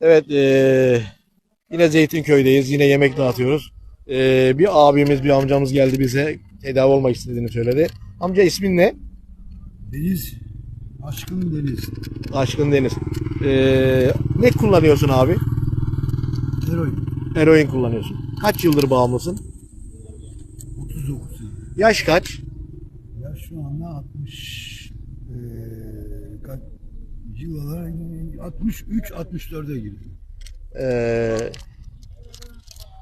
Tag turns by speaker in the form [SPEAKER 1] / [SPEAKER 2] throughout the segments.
[SPEAKER 1] Evet, eee, yine Zeytinköy'deyiz. Yine yemek dağıtıyoruz. Eee, bir abimiz, bir amcamız geldi bize. Tedavi olmak istediğini söyledi. Amca ismin ne?
[SPEAKER 2] Deniz, aşkın deniz.
[SPEAKER 1] Aşkın Deniz. Eee, ne kullanıyorsun abi?
[SPEAKER 2] Eroin.
[SPEAKER 1] Eroin kullanıyorsun. Kaç yıldır bağımlısın?
[SPEAKER 2] 39 sene.
[SPEAKER 1] Yaş kaç?
[SPEAKER 2] Ya şu anda 60 eee kaç yıl olarak 63 64'e girdim.
[SPEAKER 1] Eee,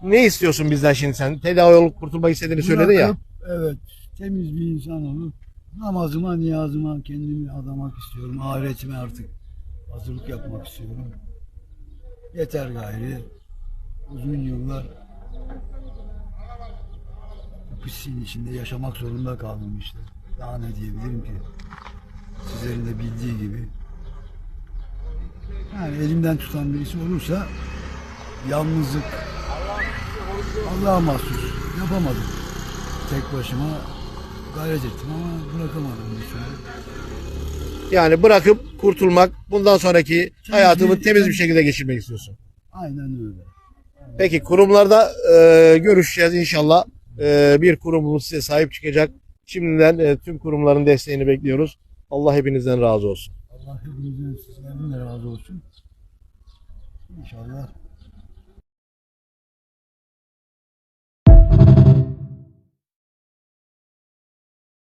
[SPEAKER 1] ne istiyorsun bizden şimdi sen? Tedavi olup kurtulmak istediğini söyledin ya.
[SPEAKER 2] Bırakıp, Evet, temiz bir insan olup namazıma, niyazıma kendimi adamak istiyorum. Ahiretime artık hazırlık yapmak istiyorum. Yeter gayri. Uzun yıllar bu pisliğin içinde yaşamak zorunda kaldım işte. Daha ne diyebilirim ki? Sizlerin de bildiği gibi. Yani elimden tutan birisi olursa yalnızlık Allah'a mahsus. Yapamadım. Tek başıma gayret ettim ama bırakamadım bir türlü.
[SPEAKER 1] Yani bırakıp kurtulmak, bundan sonraki hayatımı
[SPEAKER 2] bir-
[SPEAKER 1] temiz bir şekilde geçirmek istiyorsun.
[SPEAKER 2] Aynen öyle.
[SPEAKER 1] Peki kurumlarda e, görüşeceğiz inşallah. E, bir kurumumuz size sahip çıkacak. Şimdiden e, tüm kurumların desteğini bekliyoruz. Allah hepinizden razı olsun.
[SPEAKER 2] Allah hepinizden sizlerin de razı olsun. İnşallah